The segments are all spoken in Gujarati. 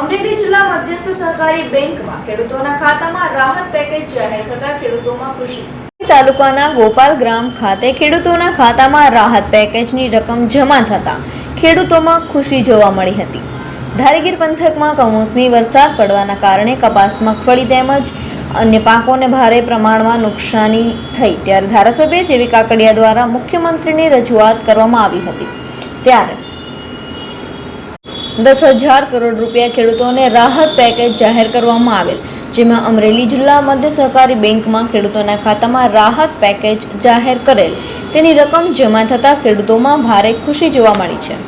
અમરેલી જિલ્લા મધ્યસ્થ સહકારી બેંકમાં ખેડૂતોના ખાતામાં રાહત પેકેજ જાહેર થતા ખેડૂતોમાં ખુશી. તાલુકાના ગોપાલ ગ્રામ ખાતે ખેડૂતોના ખાતામાં રાહત પેકેજની રકમ જમા થતા ખેડૂતોમાં ખુશી જોવા મળી હતી. ધારીગીર પંથકમાં કમોસમી વરસાદ પડવાના કારણે કપાસ, મગફળી તેમજ અન્ય પાકોને ભારે પ્રમાણમાં નુકસાની થઈ. ત્યારે ધારાસભ્ય જેવી કાકડિયા દ્વારા મુખ્યમંત્રીની રજૂઆત કરવામાં આવી હતી. ત્યારે દસ હજાર કરોડ રૂપિયા ખેડૂતોને રાહત પેકેજ જાહેર કરવામાં આવેલ, જેમાં અમરેલી જિલ્લા મધ્ય સહકારી બેંકમાં ખેડૂતોના ખાતામાં રાહત પેકેજ જાહેર કરેલ. તેની રકમ જમા થતાં ખેડૂતોમાં ભારે ખુશી જોવા મળી છે.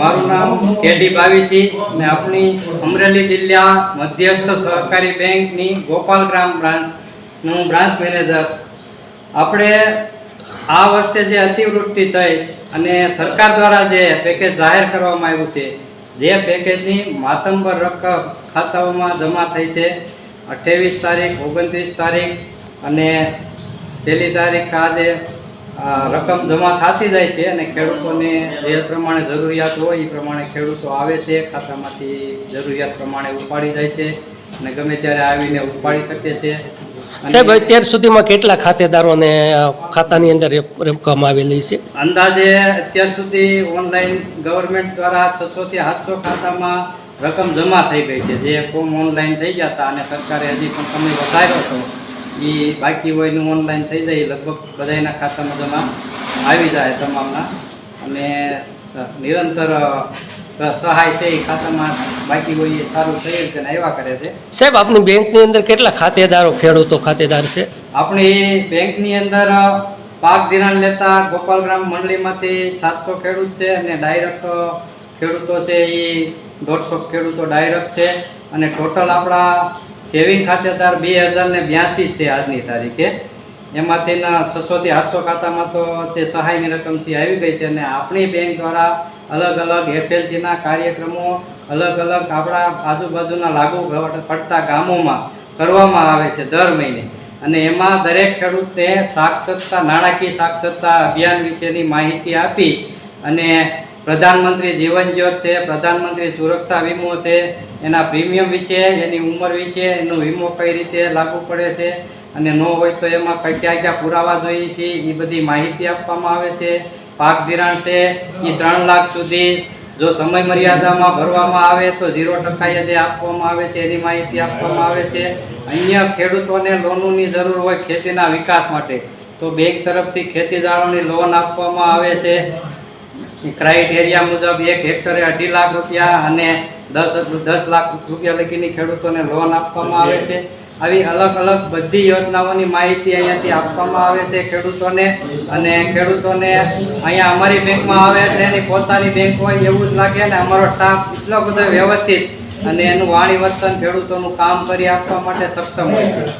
મારું નામ કેડી બાવીસી અને આપણી અમરેલી જિલ્લા મધ્યસ્થ સહકારી બેંકની ગોપાલ ગ્રામ બ્રાન્ચનું બ્રાન્ચ મેનેજર. આપણે આ વર્ષે જે અતિવૃષ્ટિ થઈ અને સરકાર દ્વારા જે પેકેજ જાહેર કરવામાં આવ્યું છે જે પેકેજની માતંબર રકમ ખાતાઓમાં જમા થઈ છે, અઠ્યાવીસ તારીખ, ઓગણત્રીસ તારીખ અને પહેલી તારીખ આજે રકમ જમા થતી જાય છે અને ખેડૂતોને જે પ્રમાણે જરૂરિયાત હોય એ પ્રમાણે ખેડૂતો આવે છે, ખાતામાંથી જરૂરિયાત પ્રમાણે ઉપાડી જાય છે અને ગમે ત્યારે આવીને ઉપાડી શકે છે. સાહેબ અત્યાર સુધીમાં કેટલા ખાતેદારોને ખાતાની અંદર રક- રકમ આવેલી છે? અંદાજે અત્યાર સુધી ઓનલાઈન ગવર્મેન્ટ દ્વારા છસો થી સાતસો ખાતામાં રકમ જમા થઈ ગઈ છે. જે ફોર્મ ઓનલાઈન થઈ ગયા હતા અને સરકારે હજી પણ સમય વધાર્યો હતો. એ બાકી હોયનું ઓનલાઈન થઈ જાય લગભગ બધાના ખાતામાં જમા આવી જાય તમામના. અને નિરંતર સહાય છે એ ખાતામાં બાકી હોય એ સારું થઈ રીતે આવ્યા કરે છે. સાહેબ આપની બેંકની અંદર કેટલા ખાતેદારો ખેડૂતો ખાતેદાર છે? આપણી બેંકની અંદર પાક ધિરાણ લેતા ગોપાલગ્રામ મંડળીમાંથી સાતસો ખેડૂત છે અને ડાયરેક્ટ ખેડૂતો છે એ દોઢસો ખેડૂતો ડાયરેક્ટ છે અને ટોટલ આપણા સેવિંગ ખાતેદાર બે હજાર ને બ્યાસી છે આજની તારીખે. એમાંથી છસોથી સાતસો ખાતામાં તો સહાયની રકમ છે આવી ગઈ છે અને આપણી બેંક દ્વારા અલગ અલગ એફએલસીના કાર્યક્રમો, અલગ અલગ આપણા આજુબાજુના લાગુ પડતા ગામોમાં કરવામાં આવે છે દર મહિને. અને એમાં દરેક ખેડૂતને સાક્ષરતા, નાણાકીય સાક્ષરતા અભિયાન વિશેની માહિતી આપી અને પ્રધાનમંત્રી જીવન જ્યોત છે, પ્રધાનમંત્રી સુરક્ષા વીમો છે, એના પ્રીમિયમ વિશે, એની ઉંમર વિશે, એનો વીમો કઈ રીતે લાગુ પડે છે અને ન હોય તો એમાં કઈ ક્યાં ક્યાં પુરાવા જોઈએ છે, એ બધી માહિતી આપવામાં આવે છે. પાક ધિરાણ છે એ ત્રણ લાખ સુધી જો સમય મર્યાદામાં ભરવામાં આવે તો ઝીરો ટકા જે આપવામાં આવે છે, એની માહિતી આપવામાં આવે છે. અન્ય ખેડૂતોને લોનોની જરૂર હોય ખેતીના વિકાસ માટે. તો બેંક તરફથી ખેતીદારોની લોન આપવામાં આવે છે. ક્રાઇટેરિયા મુજબ એક હેક્ટરે અઢી લાખ રૂપિયા અને દસ દસ લાખ રૂપિયા લગીની ખેડૂતોને લોન આપવામાં આવે છે. આવી અલગ અલગ બધી યોજનાઓની માહિતી અહીંયાથી આપવામાં આવે છે ખેડૂતોને. અને ખેડૂતોને અહીંયા અમારી બેંકમાં આવે એટલે એની પોતાની બેંક હોય એવું જ લાગે અને અમારો સ્ટાફ એટલો બધો વ્યવસ્થિત અને એનું વાણી વર્તન ખેડૂતોનું કામ કરી આપવા માટે સક્ષમ હોય છે.